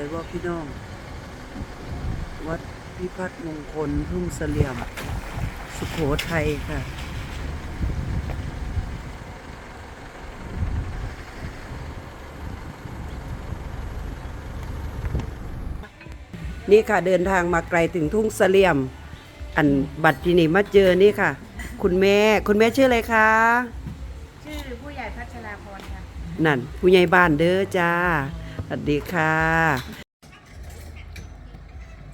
วยว่าพี่น้อง วัดพิพัฒน์มงคลทุ่งเสลี่ยม สุโขทัยค่ะ นี่ค่ะเดินทางมาไกลถึงทุ่งเสลี่ยม อันบัตรที่นี่มาเจอนี่ค่ะ คุณแม่ คุณแม่ชื่ออะไรคะ ชื่อผู้ใหญ่พัชราพรค่ะ นั่น ผู้ใหญ่บ้านเด้อจ้า สวัสดีค่ะ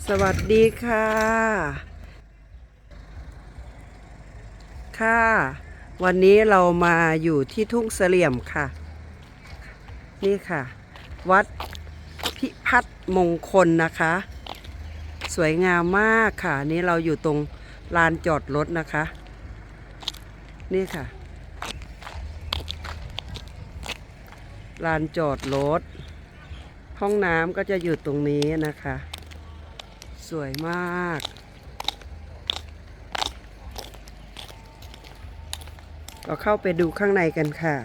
สวัสดีค่ะ ค่ะ วันนี้เรามาอยู่ที่ทุ่งเสลี่ยมค่ะ นี่ค่ะ วัดพิพัฒน์มงคลนะคะ สวยงามมากค่ะ นี่เราอยู่ตรงลานจอดรถนะคะ นี่ค่ะลานจอดรถ ห้องน้ำก็จะอยู่ตรงนี้นะคะ สวยมากเราเข้าไปดูข้างในกันค่ะ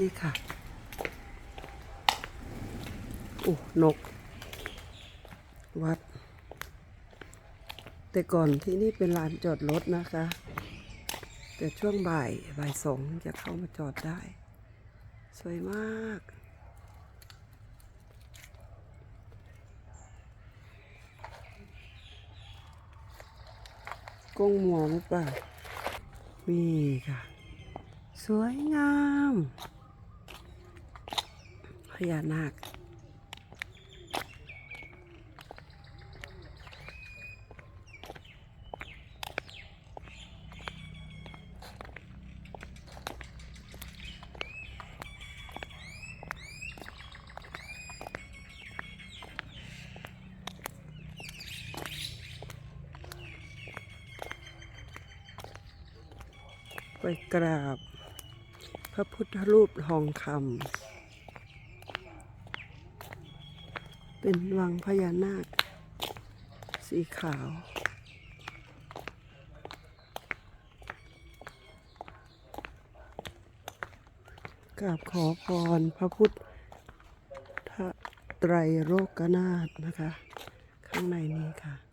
นี่ค่ะโอ้นก วัด แต่ก่อนที่นี่เป็นลานจอดรถนะคะ แต่ช่วงบ่ายบ่ายสองจะเข้ามาจอดได้ สวยมากก้งมัวหรือเปล่านี่ค่ะ สวยงาม ญานาค ไปกราบ พระพุทธรูปทองคำ เป็นวังพญานาค สีขาว กราบขอพรพระพุทธไตรโลกนาถนะคะ ข้างในนี้ค่ะ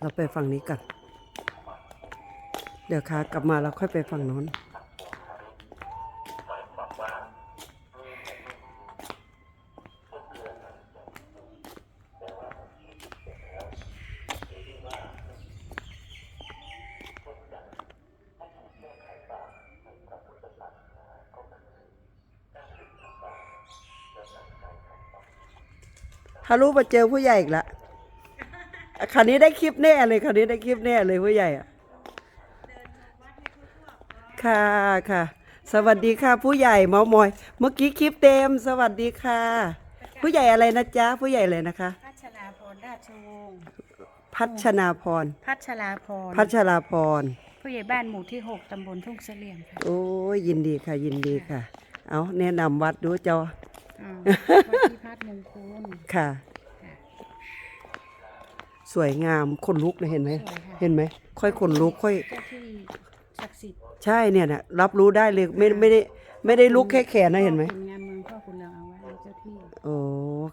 เราไปฝั่งนี้กัน เดี๋ยวขากลับมาเราค่อยไปฝั่งโน้นฮารุมาเจอผู้ใหญ่อีกละ คราวนี้ได้คลิปแน่เลยคราวนี้ได้คลิปแน่เลยผู้ใหญ่อะค่ะค่ะ สวัสดีค่ะ ผู้ใหญ่เมามอย เมื่อกี้คลิปเต็ม สวัสดีค่ะ ผู้ใหญ่อะไรนะจ๊ะผู้ใหญ่เลยนะคะ พัชราพรราชวงศ์พัชนาพร พัชราพรพัชราพร ผู้ใหญ่บ้านหมู่ที่หกตำบลทุ่งเสลี่ยมค่ะโอ้ยยินดีค่ะ ยินดีค่ะ เอาแนะนำวัดดูเจ้าอ่าวัดพิพัฒน์มงคลค่ะ สวยงามขนลุกเลยเห็นไหมสวยค่ะ เห็นไหมค่อยขนลุกค่อย เจ้าที่ศักดิ์สิทธิ์ใช่เนี่ยนะรับรู้ได้เลยไม่ไม่ได้ไม่ได้ลุกแค่แขนนะเห็นไหมพ่อขุนงามเมืองพ่อคุณเรืองเอาไว้ให้เจ้าที่โอ้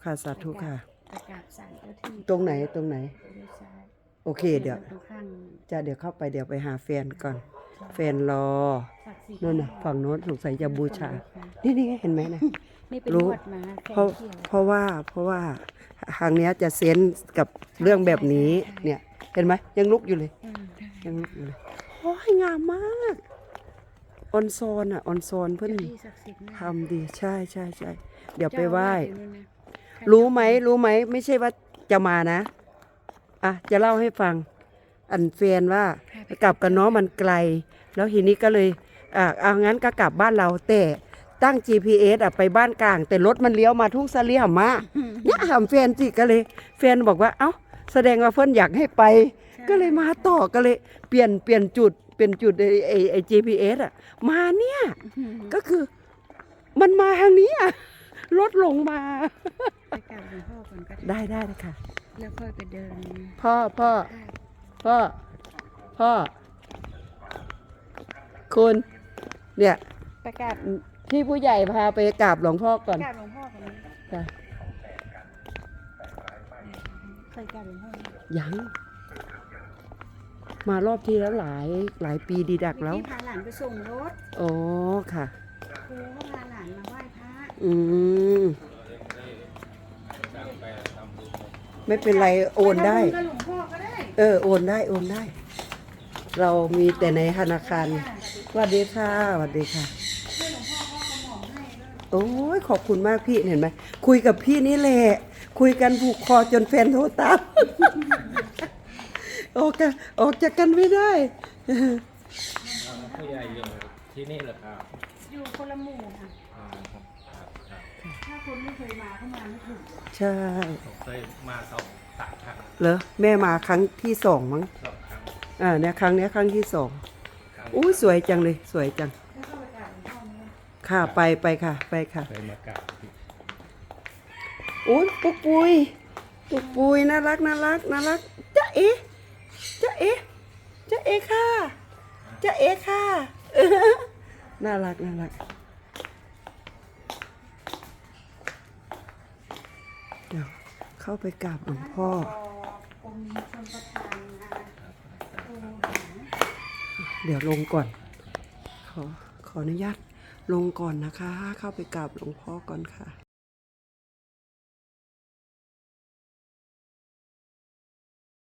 ค่ะสาธุค่ะ ประกาศสั่งเจ้าที่ตรงไหนตรงไหนด้วยซ้ายโอเคเดี๋ยวตรงข้างจะเดี๋ยวเข้าไปเดี๋ยวไปหาแฟนก่อน แฟนรอศักดิ์สิทธิ์นู่นน่ะฝั่งโน้นสงสัยจะบูชา นี่นี่ไงเห็นไหมนะ นี่เป็นรู้ลวดมาแขเพราะนเขียวเพราะว่าเพราะว่าทางเนี้ยจะเซนส์กับเรื่องแบบนี้ใช่ใช่เนี่ยเห็นไหมยังลุกอยู่เลย อืมใช่ยังลุกอยู่เลยโอ้ยงามมากออนโซนอะออนโซนเพื่อนเจ้าที่ศักดิ์สิทธิ์มากทำดีใช่ใช่ใช่เดี๋ยวไปไหว้ เจ้าอาวาสอยู่นู่นนะรู้ไหมรู้ไหมไม่ใช่ว่าจะมานะอะจะเล่าให้ฟัง อันเฟนว่าไปกลับกับน้องมันไกล แล้วทีนี้ก็เลยอ่าเอางั้นก็กลับบ้านเราแต่ ตั้ง GPS อะไปบ้านกลาง แต่รถมันเลี้ยวมาทุ่งเสลี่ยมมาเนี่ยถามแฟนสิก็เลยแฟนบอกว่า เอ้า แสดงว่าเพื่อนอยากให้ไป ก็เลยมาต่อก็เลย เปลี่ยนเปลี่ยนจุดเปลี่ยนจุดไอ้ไอ้ไอ้ GPS อะมาเนี่ย ก็คือ มันมาทางนี้อะรถหลงมา ไปกราบหลวงพ่อก่อนก็ได้ได้ได้เลยค่ะ แล้วค่อยไปเดินพ่อพ่อ ได้พ่อ พ่อ คุณ เนี่ย ไปกราบ พี่ผู้ใหญ่พาไปกราบหลวงพ่อก่อน กราบหลวงพ่อก่อนนะจ้ะ เคยกราบหลวงพ่อไหมยัง มารอบที่แล้วหลายหลายปีดีดักแล้ว เมื่อกี้พาหลานไปส่งรถโอ้ค่ะ ครูก็พาหลานมาไหว้พระอืม ไม่เป็นไรโอนได้ ปทำบุญกับหลวงพ่อก็ได้เออ โอนได้ โอนได้ เรามีแต่ในธนาคารสวัสดีค่ะสวัสดีค่ะ โอ้ยขอบคุณมากพี่เห็นไหมคุยกับพี่นี่แหละ คุยกันผูกคอจนแฟนโทรตามออกกันออกจากกันไม่ได้ผู้ใหญ่อยู่ที่นี่เหรอครับอยู่คนละหมู่ค่ะอ่าครับครับครับถ้าคนไม่เคยมาเข้ามาไม่ถูกใช่ผมเคยมาสองสามครั้งเหรอแม่มาครั้งที่สองมั้งสองครั้งอ่าเนี่ยครั้งเนี้ยครั้งที่สองครั้งอุ้ยสวยจังเลย สวยจัง ค่ะไปไปค่ะ ไปค่ะเคยมากราบที่อุ้ยปุ๊กปุยปุ๊กปุยน่ารักน่ารักน่ารักจ๊ะเอ๋จ๊ะเอ๋จ๊ะเอ๋ค่ะจ๊ะเอ๋ค่ะเออน่ารักน่ารักเดี๋ยวเข้าไปกราบหลวงพ่อองค์นี้ชนประทานนะโอ้โหเดี๋ยวลงก่อน ขอขออนุญาต ลงก่อนนะคะ เข้าไปกราบหลวงพ่อก่อนค่ะ